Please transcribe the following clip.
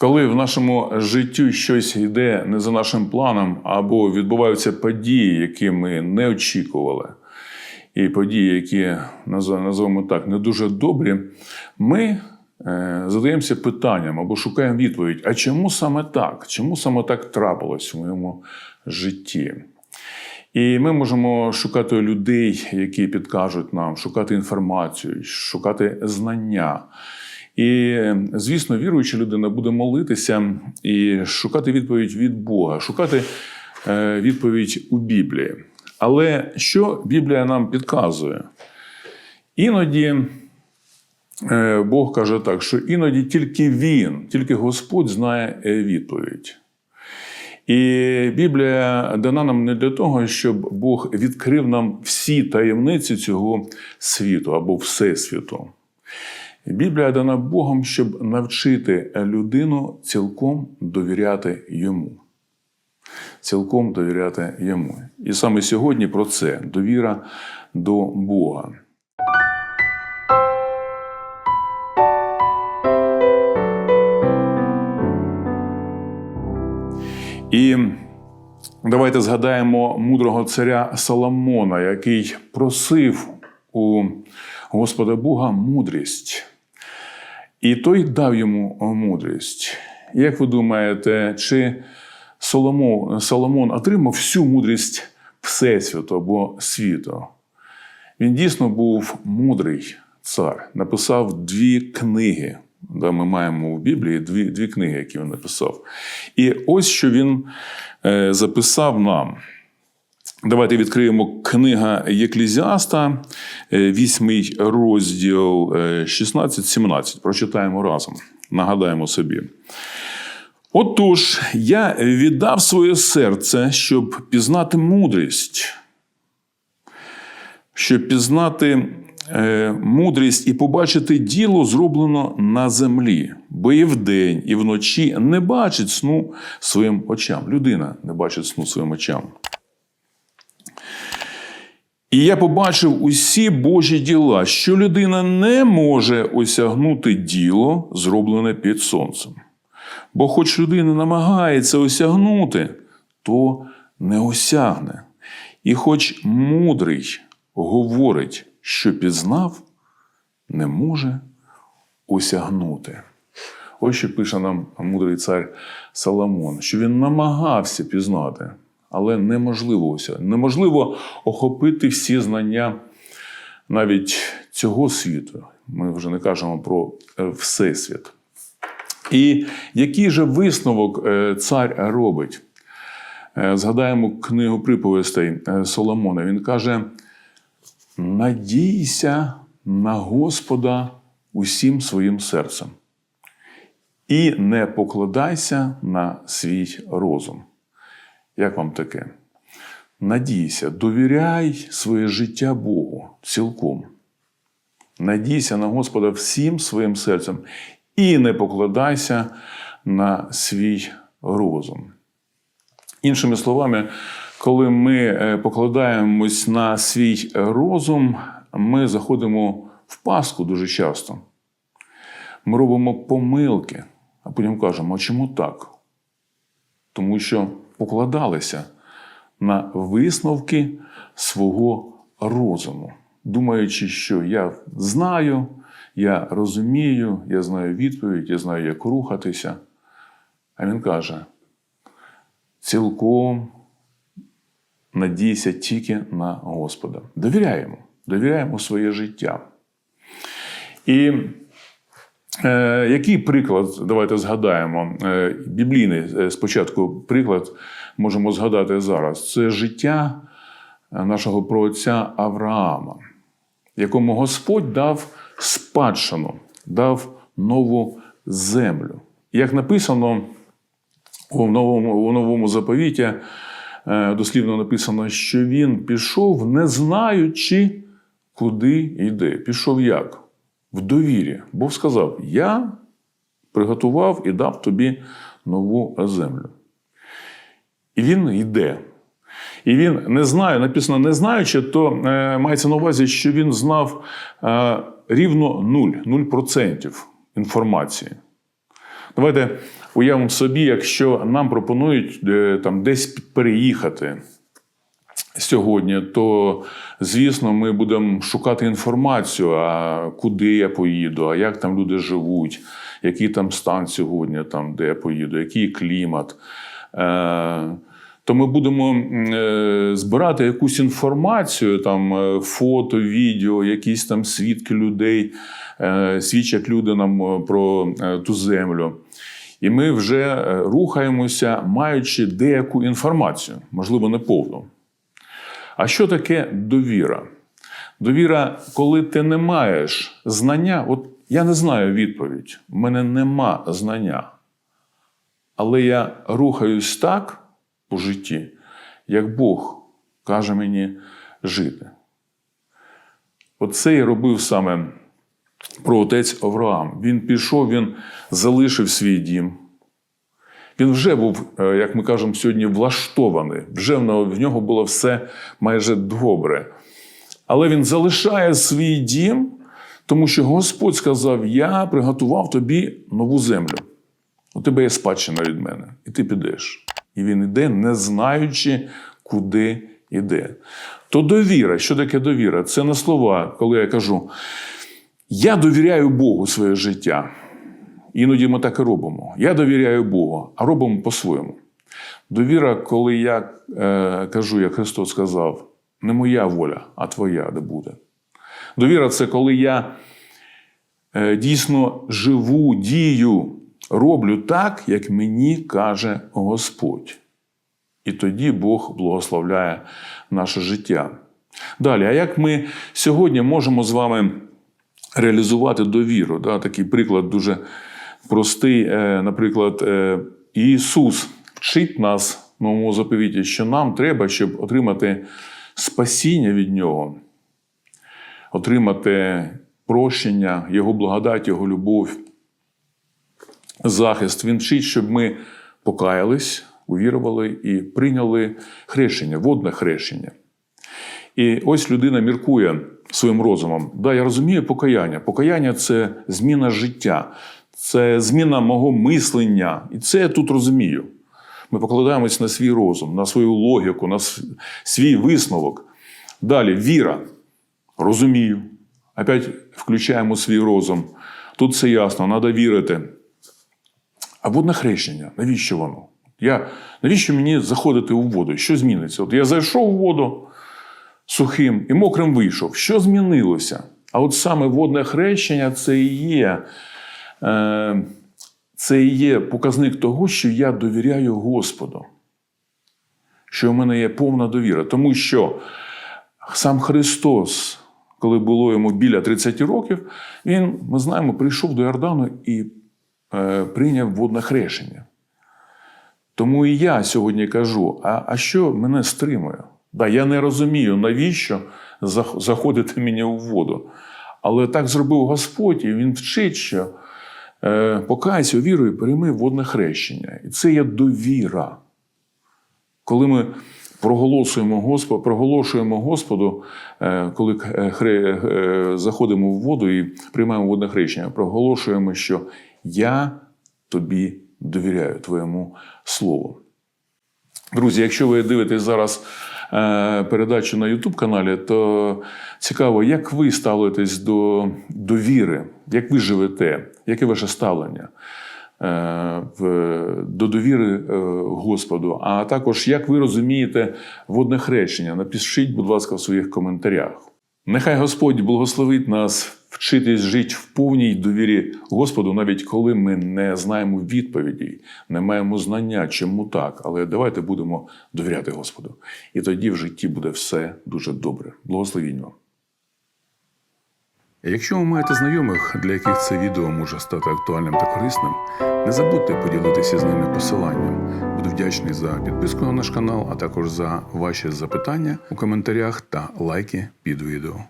Коли в нашому житті щось йде не за нашим планом, або відбуваються події, які ми не очікували, і події, які називаємо так, не дуже добрі, ми е, задаємося питанням або шукаємо відповідь: а чому саме так? Чому саме так трапилось в моєму житті? І ми можемо шукати людей, які підкажуть нам, шукати інформацію, шукати знання. І, звісно, віруюча людина буде молитися і шукати відповідь від Бога, шукати е, відповідь у Біблії. Але що Біблія нам підказує? Іноді е, Бог каже так, що іноді тільки Він, тільки Господь знає е, відповідь. І Біблія дана нам не для того, щоб Бог відкрив нам всі таємниці цього світу або всесвіту. Біблія дана Богом, щоб навчити людину цілком довіряти йому. Цілком довіряти йому. І саме сьогодні про це довіра до Бога. І давайте згадаємо мудрого царя Соломона, який просив у Господа Бога мудрість. І той дав йому мудрість. Як ви думаєте, чи Соломон, Соломон отримав всю мудрість Всесвіту або світу? Він дійсно був мудрий цар, написав дві книги. Да, ми маємо в Біблії дві, дві книги, які він написав. І ось що він е, записав нам. Давайте відкриємо книга Єклізіаста, е, вісьмий розділ е, 16-17. Прочитаємо разом. Нагадаємо собі. Отож, я віддав своє серце, щоб пізнати мудрість, щоб пізнати е, мудрість і побачити діло зроблено на землі, бо і вдень, і вночі не бачить сну своїм очам. Людина не бачить сну своїм очам. І я побачив усі Божі діла, що людина не може осягнути діло, зроблене під сонцем. Бо хоч людина намагається осягнути, то не осягне. І хоч мудрий говорить, що пізнав, не може осягнути. Ось що пише нам мудрий цар Соломон, що він намагався пізнати, але неможливо осягнути. Неможливо охопити всі знання навіть цього світу. Ми вже не кажемо про е, всесвіт. І який же висновок е, цар робить? Е, Згадаємо книгу приповістей Соломона. Він каже: надійся на Господа усім своїм серцем і не покладайся на свій розум. Як вам таке? Надійся, довіряй своє життя Богу цілком. Надійся на Господа всім своїм серцем і не покладайся на свій розум. Іншими словами, коли ми е, покладаємось на свій розум, ми заходимо в пастку дуже часто. Ми робимо помилки, а потім кажемо, а чому так? Тому що покладалися на висновки свого розуму, думаючи, що я знаю, я розумію, я знаю відповідь, я знаю, як рухатися. А він каже: цілком надійся тільки на Господа. Довіряємо, довіряємо своє життя. І який приклад, давайте згадаємо, е, біблійний е, спочатку приклад можемо згадати зараз. Це життя е, нашого праотця Авраама, якому Господь дав спадщину, дав нову землю. Як написано у новому, у новому заповіті, е, дослівно написано, що він пішов, не знаючи, куди йде. Пішов як? В довірі. Бог сказав: Я приготував і дав тобі нову землю. І він йде. І він не знає, написано не знаючи, то е, мається на увазі, що він знав е, рівно нуль, 0% інформації. Давайте уявимо собі, якщо нам пропонують е, там десь переїхати сьогодні, то звісно, ми будемо шукати інформацію, а куди я поїду, а як там люди живуть, який там стан сьогодні, там, де я поїду, який клімат. Е, то ми будемо е, збирати якусь інформацію, там е, фото, відео, якісь там свідки людей, е, свідчать люди нам про ту землю. І ми вже рухаємося, маючи деяку інформацію, можливо, не повну. А що таке довіра? Довіра, коли ти не маєш знання, от я не знаю відповідь, в мене нема знання. Але я рухаюсь так по житті, як Бог каже мені жити. Оце я робив саме про отець Авраам. Він пішов, він залишив свій дім. Він вже був, е, як ми кажемо сьогодні, влаштований. Вже в нього- було все майже добре. Але він залишає свій дім, тому що Господь сказав: Я приготував тобі нову землю. У тебе є спадщина від мене, і ти підеш. І він іде, не знаючи, куди йде. То довіра, що таке довіра? Це не слова, коли я кажу: я довіряю Богу своє життя. Іноді ми так і робимо. Я довіряю Богу, а робимо по-своєму. Довіра, коли я е, кажу, як Христос сказав, не моя воля, а твоя де буде. Довіра це коли я е, дійсно живу, дію, роблю так, як мені каже Господь. І тоді Бог благословляє наше життя. Далі, а як ми сьогодні можемо з вами реалізувати довіру? Да? Такий приклад дуже простий. Е, Наприклад, е, Ісус вчить нас в новому заповіті, що нам треба, щоб отримати спасіння від Нього, отримати прощення, Його благодать, Його любов, захист. Він вчить, щоб ми покаялись, увірували і прийняли хрещення, водне хрещення. І ось людина міркує своїм розумом. Да, я розумію покаяння. Покаяння це зміна життя, це зміна мого мислення. І це я тут розумію. Ми покладаємось на свій розум, на свою логіку, на свій висновок. Далі віра. Розумію. Опять включаємо свій розум. Тут все ясно, треба вірити. А водне хрещення, навіщо воно? Я, навіщо мені заходити у воду? Що зміниться? От я зайшов у воду сухим і мокрим вийшов. Що змінилося? А от саме водне хрещення це і є, це і є показник того, що я довіряю Господу. Що в мене є повна довіра. Тому що сам Христос, коли було йому біля 30 років, він, ми знаємо, прийшов до Йордану і е, прийняв водне хрещення. Тому і я сьогодні кажу: а, а що мене стримує? Да, я не розумію, навіщо заходити мені у воду. Але так зробив Господь, і Він вчить, що е, покайся вірою, прийми водне хрещення. І це є довіра. Коли ми проголошуємо Господу, проголошуємо Господу, е, коли е, е, заходимо в воду і приймаємо водне хрещення, проголошуємо, що я тобі довіряю твоєму слову. Друзі, якщо ви дивитесь зараз е, передачу на YouTube каналі, то цікаво, як ви ставитесь до, довіри, як ви живете, яке ваше ставлення е, до довіри е, Господу, а також як ви розумієте водне хрещення. Напишіть, будь ласка, в своїх коментарях. Нехай Господь благословить нас вчитись жити в повній довірі Господу, навіть коли ми не знаємо відповіді, не маємо знання, чому так. Але давайте будемо довіряти Господу. І тоді в житті буде все дуже добре. Благословінь. Якщо ви маєте знайомих, для яких це відео може стати актуальним та корисним, не забудьте поділитися з ними посиланням. Буду вдячний за підписку на наш канал, а також за ваші запитання у коментарях та лайки під відео.